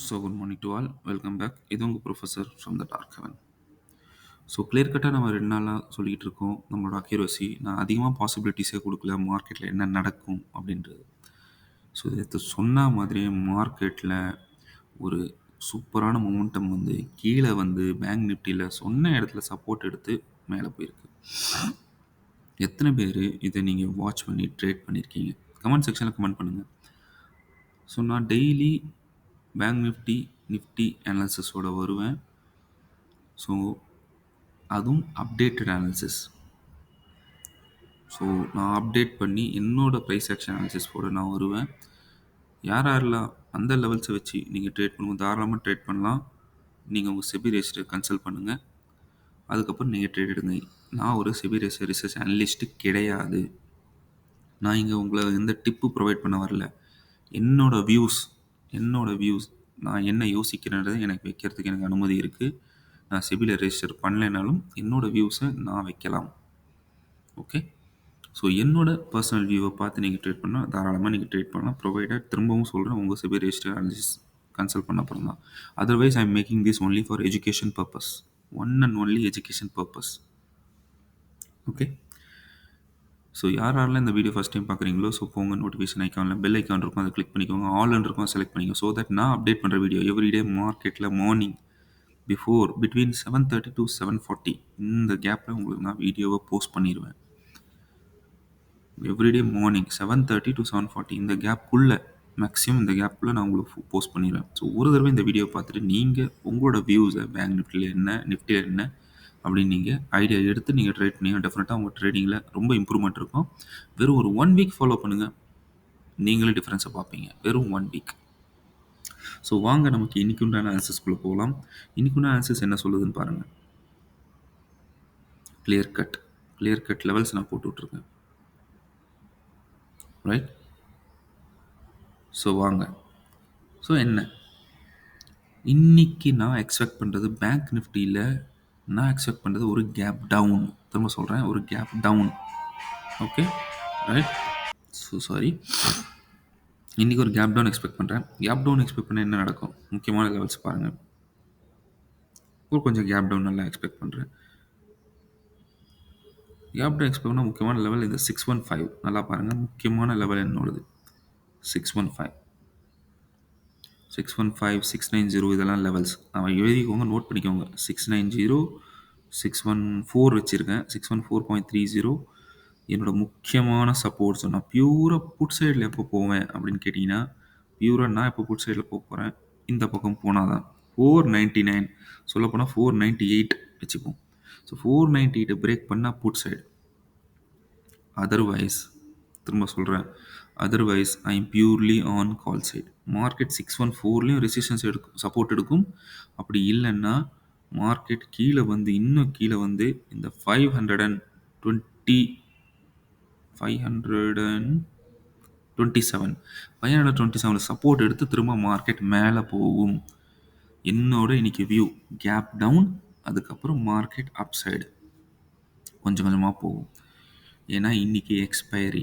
So good morning to all welcome back இது உங்கள் professor from the dark heaven so clear கட்டாக நம்ம ரெண்டு நாளாக சொல்லிகிட்டு இருக்கோம். நம்மளோட அக்யூரசி நான் அதிகமாக பாசிபிலிட்டிஸே கொடுக்கல. மார்க்கெட்டில் என்ன நடக்கும் அப்படின்றது. ஸோ இது சொன்ன மாதிரி மார்க்கெட்டில் ஒரு சூப்பரான மொமெண்டம் வந்து கீழே வந்து பேங்க் நிஃப்டியில் சொன்ன இடத்துல சப்போர்ட் எடுத்து மேலே போயிருக்கு. எத்தனை பேர் இதை நீங்கள் வாட்ச் பண்ணி ட்ரேட் பண்ணியிருக்கீங்க கமெண்ட் செக்ஷனில் கமெண்ட் பண்ணுங்கள் ஸோ நான் டெய்லி பேங்க் நிஃப்டி நிஃப்டி அனாலிசிஸோட வருவேன். ஸோ அதுவும் அப்டேட்டட் அனாலிசிஸ் ஸோ நான் அப்டேட் பண்ணி என்னோடய ப்ரைஸ் ஆக்ஷன் அனாலிசிஸோட நான் வருவேன். யார் யாரெல்லாம் அந்த லெவல்ஸை வச்சு நீங்கள் ட்ரேட் பண்ணுவோம் தாராளமாக ட்ரேட் பண்ணலாம். நீங்கள் உங்கள் செபி ரேஸ்ட்டு கன்சல்ட் பண்ணுங்கள் அதுக்கப்புறம் நீங்கள் ட்ரேட் எடுங்க. நான் ஒரு செபி ரேஸ் ரிசர்ச் அனலிஸ்ட்டு கிடையாது. நான் இங்கே உங்களை எந்த டிப்பு ப்ரொவைட் பண்ண வரல. என்னோடய வியூஸ் என்னோடய வியூஸ் நான் என்ன யோசிக்கிறேன்றதை எனக்கு வைக்கிறதுக்கு எனக்கு அனுமதி இருக்குது நான் சிபில ரெஜிஸ்டர் பண்ணலைனாலும் என்னோடய வியூஸை நான் வைக்கலாம். ஓகே ஸோ என்னோட பர்சனல் வியூவை பார்த்து நீங்கள் ட்ரேட் பண்ணால் தாராளமாக நீங்கள் ட்ரீட் பண்ணலாம். ப்ரொவைடர் திரும்பவும் சொல்கிறேன் உங்கள் சிபி ரெஜிஸ்டர் அனலிசிஸ் கன்சல்ட் பண்ண அப்புறம் தான். Otherwise I am making this only for education purpose one and only education purpose okay so யார் யாரெல்லாம் இந்த வீடியோ ஃபஸ்ட் டைம் பார்க்குறீங்களோ ஸோ போங்க நோட்டிஃபிகேஷன் ஐக்கானில் பெல் ஐக்கான் இருக்கும் அதை கிளிக் பண்ணிக்கோங்க. ஆல் இருக்கும் செலக்ட் பண்ணிக்கோங்க. ஸோ தட் நான் அப்டேட் பண்ணுற வீடியோ எவ்ரிடே மார்க்கெட்டில் morning before between seven thirty to seven forty இந்த கேப்பில் உங்களுக்கு நான் வீடியோவை போஸ்ட் பண்ணிடுவேன் everyday morning seven thirty to seven forty இந்த கேப்புக்குள்ளே மேக்ஸிமம் இந்த கேப்பில் நான் உங்களுக்கு போஸ்ட் பண்ணிடுவேன் ஸோ ஒரு தடவை இந்த வீடியோ பார்த்துட்டு நீங்கள் உங்களோட வியூஸை பேங்க் நிஃப்டியில் என்ன நிஃப்டியில் என்ன அப்படின்னு நீங்கள் ஐடியா எடுத்து நீங்கள் ட்ரேட் பண்ணீங்க. டெஃபினட்டாக உங்கள் ட்ரேடிங்கில் ரொம்ப இம்ப்ரூவ்மெண்ட் இருக்கும். வெறும் ஒரு ஒன் வீக் ஃபாலோ பண்ணுங்கள் நீங்களே டிஃப்ரென்ஸை பார்ப்பீங்க. வெறும் ஒன் வீக் ஸோ வாங்க நமக்கு இன்னைக்குண்டான ஆன்சர்ஸ்குள்ளே போகலாம் இன்னைக்குண்டான ஆன்சர்ஸ் என்ன சொல்லுதுன்னு பாருங்கள் clear cut clear cut levels நான் போட்டு விட்ருக்கேன் ரைட் ஸோ வாங்க. ஸோ என்ன? இன்னைக்கு நான் எக்ஸ்பெக்ட் பண்ணுறது பேங்க் நிஃப்டியில் நான் எக்ஸ்பெக்ட் பண்ணுறது ஒரு கேப் டவுன் திரும்ப சொல்கிறேன் ஒரு gap down okay right so sorry இன்றைக்கி ஒரு கேப் டவுன் எக்ஸ்பெக்ட் பண்ணுறேன் கேப் டவுன் எக்ஸ்பெக்ட் பண்ண என்ன நடக்கும்? முக்கியமான லெவல்ஸ் பாருங்கள் ஒரு கொஞ்சம் கேப் டவுன் நல்லா எக்ஸ்பெக்ட் பண்ணுறேன் கேப் டவுன் எக்ஸ்பெக்ட் பண்ணால் முக்கியமான லெவல் இந்த சிக்ஸ் ஒன் ஃபைவ் நல்லா பாருங்கள் முக்கியமான லெவல் என்னோடது. Six one five six one five six nine zero இதெல்லாம் லெவல்ஸ் அவன் எழுதிக்கோங்க நோட் பண்ணிக்கோங்க. Six nine zero six one four வச்சுருக்கேன். Six one four point three zero என்னோடய முக்கியமான சப்போர்ட்ஸ் நான் பியூராக புட் சைடில் எப்போ போவேன் அப்படின்னு கேட்டிங்கன்னா பியூராக நான் எப்போ புட் சைடில் போக போகிறேன் இந்த பக்கம் போனால் தான் ஃபோர் நைன்ட்டி நைன் சொல்லப்போனால் ஃபோர் நைன்ட்டி எயிட் வச்சுப்போம். ஸோ ஃபோர் நைன்ட்டி எயிட்டை பிரேக் பண்ணால் புட் சைடு அதர்வைஸ் திரும்ப சொல்கிறேன் otherwise I am purely on call side market six one ஃபோர்லேயும் resistance எடுக்கும் சப்போர்ட் எடுக்கும். அப்படி இல்லைன்னா மார்க்கெட் கீழே வந்து இன்னும் கீழே வந்து இந்த five hundred and twenty five hundred and twenty seven five hundred twenty செவனில் சப்போர்ட் எடுத்து திரும்ப மார்க்கெட் மேலே போகும். என்னோட இன்னைக்கு வியூ கேப் டவுன் அதுக்கப்புறம் மார்க்கெட் அப் சைடு கொஞ்சம் கொஞ்சமாக போகும். ஏன்னா இன்றைக்கி எக்ஸ்பைரி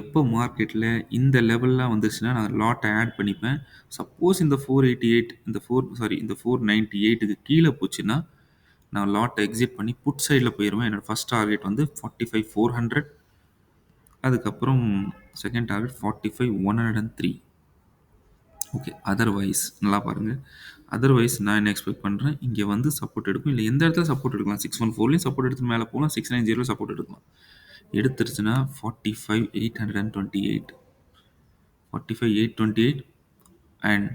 எப்போ மார்க்கெட்டில் இந்த லெவல்லாம் வந்துச்சுன்னா நான் லாட்டை ஆட் பண்ணிப்பேன். சப்போஸ் இந்த ஃபோர் எயிட்டி எயிட் இந்த ஃபோர் சாரி இந்த ஃபோர் நைன்ட்டி எயிட்டுக்கு கீழே போச்சுன்னா நான் லாட்டை எக்ஸிட் பண்ணி புட் சைடில் போயிடுவேன். என்னோடய ஃபஸ்ட் டார்கெட் வந்து ஃபார்ட்டி ஃபைவ் ஃபோர் ஹண்ட்ரட் அதுக்கப்புறம் second target forty five one hundred and three okay otherwise நல்லா பாருங்கள் அதர்வைஸ் நான் என்ன எக்ஸ்பெக்ட் பண்ணுறேன் இங்கே வந்து சப்போர்ட் எடுக்கும். இல்லை எந்த இடத்துல சப்போர்ட் எடுக்கலாம்? சிக்ஸ் ஒன் ஃபோர்லேயும் சப்போர்ட் எடுத்து மேலே போகலாம். சிக்ஸ் நைன் ஜீரோ சப்போர்ட் எடுக்கலாம். எடுத்துருச்சுன்னா forty five eight hundred and twenty eight forty five eight twenty eight and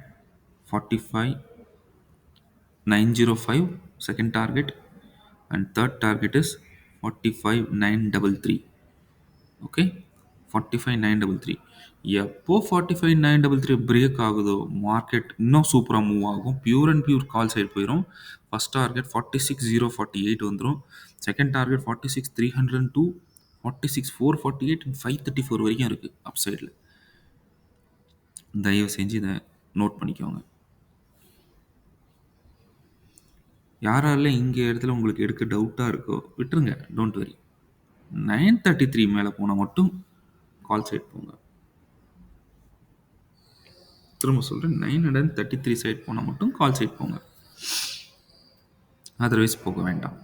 forty five nine zero five second target and third target is forty five nine double three okay forty five nine double three எப்போ forty five nine double three break ஆகுதோ market இன்னும் சூப்பராக move ஆகும். Pure and pure call side போயிடும் first target forty six zero forty eight வந்துடும் second target forty six three hundred and two forty six four forty eight and five thirty four வரைக்கும் இருக்குது அப் சைடில் தயவு செஞ்சு இதை நோட் பண்ணிக்கோங்க. யாரால இங்கே இடத்துல உங்களுக்கு எடுக்க டவுட்டாக இருக்கோ விட்டுருங்க don't worry nine thirty three மேலே போனால் மட்டும் கால் சைட் போங்க. திரும்ப சொல்கிறேன் nine hundred thirty three side போனால் மட்டும் கால் சைட் போங்க. அதர்வைஸ் போக வேண்டாம்.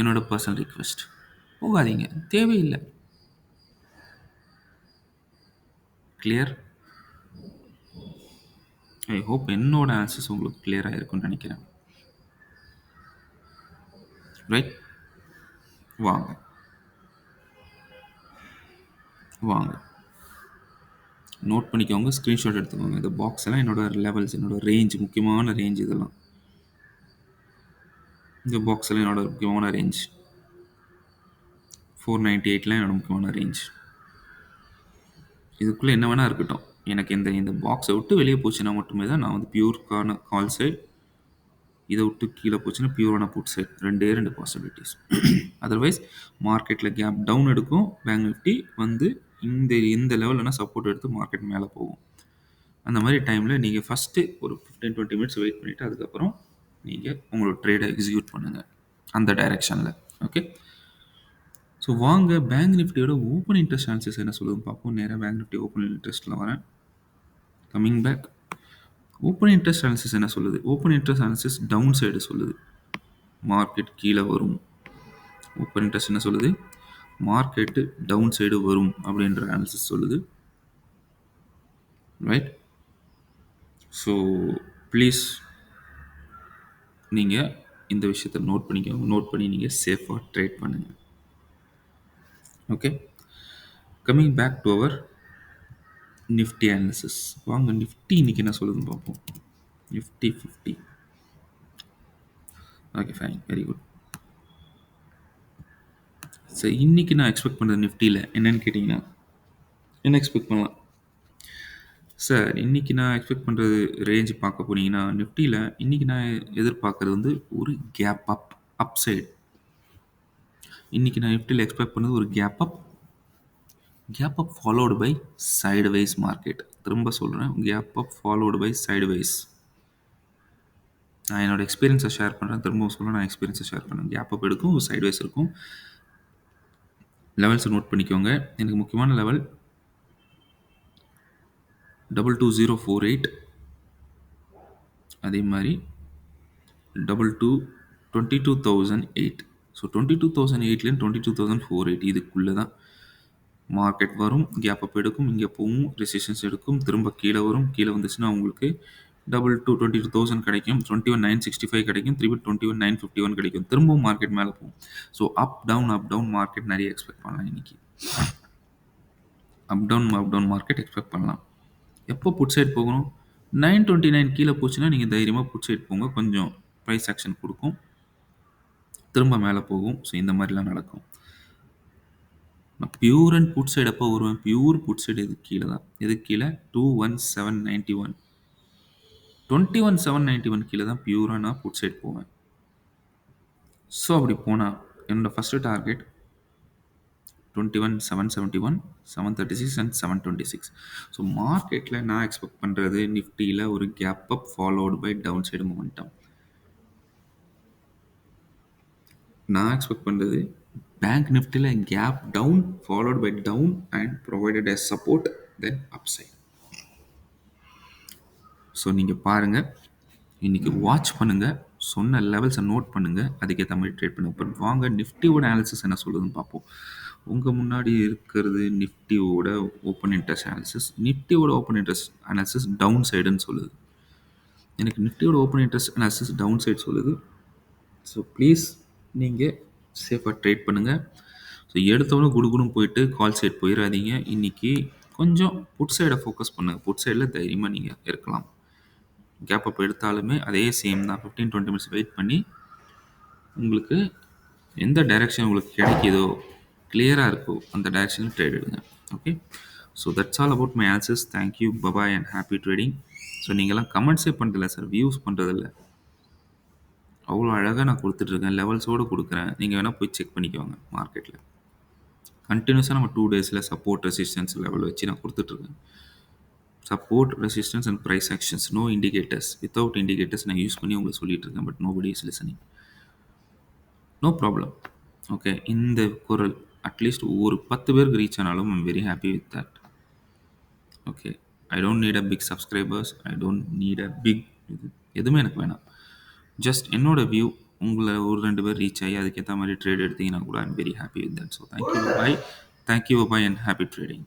என்னோட பர்சனல் ரிக்வெஸ்ட் போகாதீங்க. தேவையில்லை. கிளியர் ஐ ஹோப் என்னோட ஆன்சர்ஸ் உங்களுக்கு கிளியராக இருக்கும்னு நினைக்கிறேன். ரைட் வாங்க. வாங்க. நோட் பண்ணிக்கோங்க ஸ்க்ரீன்ஷாட் எடுத்துக்கோங்க. இந்த பாக்ஸ் எல்லாம் என்னோட லெவல்ஸ் என்னோட ரேஞ்ச் முக்கியமான ரேஞ்ச் இதெல்லாம். இந்த பாக்ஸ் எல்லாம் என்னோட முக்கியமான ரேஞ்ச் ஃபோர் நைன்டி எயிட்லாம் என்னோட முக்கியமான ரேஞ்ச் இதுக்குள்ளே என்ன வேணால் இருக்கட்டும். எனக்கு இந்த இந்த பாக்ஸை விட்டு வெளியே போச்சுன்னா மட்டுமே தான் நான் வந்து பியூர்க்கான கால் சைட் இதை விட்டு கீழே போச்சுன்னா பியூரான புட் சைட் ரெண்டே ரெண்டு பாசிபிலிட்டிஸ் அதர்வைஸ் மார்க்கெட்டில் கேப் டவுன் எடுக்கும். பேங்க் நிஃப்டி வந்து இந்த இந்த லெவலில்னா சப்போர்ட் எடுத்து மார்க்கெட் மேலே போகும். அந்த மாதிரி டைமில் நீங்கள் ஃபஸ்ட்டு ஒரு ஃபிஃப்டீன் டுவெண்ட்டி மினிட்ஸ் வெயிட் பண்ணிவிட்டு அதுக்கப்புறம் நீங்கள் உங்களோட ட்ரேடை எக்ஸிக்யூட் பண்ணுங்கள் அந்த டைரெக்ஷனில் ஓகே ஸோ வாங்க பேங்க் நிஃப்டியோட ஓப்பன் இன்ட்ரெஸ்ட் அனாலிசிஸ் என்ன சொல்லுதுன்னு பார்ப்போம். நேராக பேங்க் நிஃப்டி ஓப்பன் இன்ட்ரெஸ்ட்டில் வரேன். Coming back open interest analysis என்ன சொல்லுது? Open interest analysis down side சொல்லுது. மார்க்கெட் கீழே வரும். ஓப்பன் இன்ட்ரெஸ்ட் என்ன சொல்லுது? மார்க்கெட்டு டவுன் சைடு வரும் அப்படின்ற அனாலிசிஸ் சொல்லுது. ரைட் ஸோ ப்ளீஸ் நீங்கள் இந்த விஷயத்தை நோட் பண்ணிக்கோங்க. நோட் பண்ணி நீங்கள் சேஃபாக ட்ரேட் பண்ணுங்கள் okay coming back to our Nifty analysis வாங்க நிஃப்டி இன்னைக்கு என்ன சொல்லுதுன்னு பார்ப்போம். Nifty fifty okay fine very good சரி இன்னைக்கு நான் எக்ஸ்பெக்ட் பண்ணுறது நிஃப்டியில் என்னன்னு கேட்டிங்கன்னா என்ன எக்ஸ்பெக்ட் பண்ணலாம்? சார் இன்னைக்கு நான் எக்ஸ்பெக்ட் பண்ணுறது ரேஞ்ச் பார்க்க போனீங்கன்னா நிஃப்டியில் இன்னைக்கு நான் எதிர்பார்க்குறது வந்து ஒரு கேப் அப் அப் சைடு இன்றைக்கி நான் நிஃப்டியில் எக்ஸ்பெக்ட் பண்ணது ஒரு gap up gap up followed by side wise market திரும்ப சொல்கிறேன் gap up followed by side wise நான் என்னோடய எக்ஸ்பீரியன்ஸை ஷேர் பண்ணுறேன் திரும்பவும் சொல்ல நான் எக்ஸ்பீரியன்ஸை ஷேர் பண்ணுறேன் கேப் அப் எடுக்கும் சைடுவைஸ் சைடு வைஸ் இருக்கும். லெவல்ஸை நோட் பண்ணிக்கோங்க. எனக்கு முக்கியமான level double two zero four eight அதே மாதிரி double two twenty two thousand eight so twenty two thousand எயிட்லேருந்து twenty two thousand four eighty இதுக்குள்ளே தான் மார்க்கெட் வரும் கேப் அப் எடுக்கும் இங்கே போகும் ரெசிஷன்ஸ் எடுக்கும் திரும்ப கீழே வரும். கீழே வந்துச்சுன்னா உங்களுக்கு double two twenty two thousand கிடைக்கும் twenty one nine sixty five கிடைக்கும் திருப்பி twenty one nine fifty one கிடைக்கும். திரும்பவும் மார்க்கெட் மேலே போகும். So up down up down market நிறைய எக்ஸ்பெக்ட் பண்ணலாம் இன்னைக்கு. Up down up down market expect பண்ணலாம். எப்போ புட் சைட் போகணும்? நைன் டுவெண்ட்டி நைன் கீழே போச்சுன்னா நீங்கள் தைரியமாக புட் சைட் போங்க. கொஞ்சம் ப்ரைஸ் ஆக்ஷன் கொடுக்கும். திரும்ப மேலே போகும். ஸோ இந்த மாதிரிலாம் நடக்கும். நான் பியூர் அண்ட் புட் சைடு எப்போ வருவேன்? பியூர் புட் சைடு இது கீழே தான். இது கீழே? Two one seven ninety one twenty one seven ninety one கீழே தான் பியூராக நான் புட் சைட் போவேன். ஸோ அப்படி போனால் என்னோடய first target twenty one seven seventy one seven thirty six and seven twenty six so மார்க்கெட்டில் நான் எக்ஸ்பெக்ட் பண்ணுறது நிஃப்டியில் ஒரு gap up followed by down side momentum நான் எக்ஸ்பெக்ட் பண்ணுறது பேங்க் நிஃப்டியில் gap down followed by down and provided as support then upside so நீங்கள் பாருங்கள் இன்றைக்கி வாட்ச் பண்ணுங்கள் சொன்ன லெவல்ஸை நோட் பண்ணுங்கள் அதுக்கேற்ற மாதிரி ட்ரேட் பண்ணுங்கள் பட் வாங்க நிஃப்டியோட அனாலிசிஸ் என்ன சொல்லுதுன்னு பார்ப்போம். உங்கள் முன்னாடி இருக்கிறது நிஃப்டியோட ஓப்பன் இன்ட்ரெஸ்ட் அனாலிசிஸ் நிஃப்டியோட ஓப்பன் இன்ட்ரெஸ்ட் அனாலிசிஸ் டவுன் சைடுன்னு சொல்லுது. எனக்கு நிஃப்டியோட open interest analysis down side சொல்லுது. ஸோ ப்ளீஸ் நீங்கள் சேஃபாக ட்ரேட் பண்ணுங்கள் ஸோ எடுத்தவொடனே குடுகுடும் போயிட்டு கால் சைட் போயிடாதீங்க இன்றைக்கி கொஞ்சம் புட் சைடை ஃபோக்கஸ் பண்ணுங்கள் புட் சைடில் தைரியமாக நீங்கள் இருக்கலாம். கேப் அப் எடுத்தாலுமே அதே சேம் தான். ஃபிஃப்டீன் டுவெண்ட்டி மினிட்ஸ் வெயிட் பண்ணி உங்களுக்கு எந்த டைரெக்ஷன் உங்களுக்கு கிடைக்கிதோ கிளியராக இருக்கோ அந்த டைரெக்ஷனில் ட்ரேட் எடுங்க. Okay so that's all about my answers thank you bye bye and happy trading so நீங்கள்லாம் கமெண்ட்ஸே பண்ணுறதில்ல சார் வியூஸ் பண்ணுறதில்ல அவ்வளோ அழகாக நான் கொடுத்துட்ருக்கேன். லெவல்ஸோடு கொடுக்குறேன். நீங்கள் வேணால் போய் செக் பண்ணிக்கோங்க மார்க்கெட்டில் கண்டினியூஸாக நம்ம டூ டேஸில் சப்போர்ட் ரெசிஸ்டன்ஸ் லெவல் வச்சு நான் கொடுத்துட்ருக்கேன். Support resistance and price actions. No indicators. Without indicators நான் யூஸ் பண்ணி உங்களுக்கு சொல்லிட்டு இருக்கேன் but nobody is listening. No problem. Okay. இந்த குரல் அட்லீஸ்ட் ஒரு பத்து பேருக்கு ரீச் ஆனாலும் I'm very happy with that okay. I don't need a big subscribers I don't need a big இது. எதுவுமே எனக்கு வேணாம். ஜஸ்ட் என்னோட வியூ உங்களை ஒரு ரெண்டு பேர் ரீச் ஆகி அதுக்கேற்ற மாதிரி ட்ரேட் எடுத்தீங்கன்னா கூட I'm very happy with that so thank you bye thank you bye and happy trading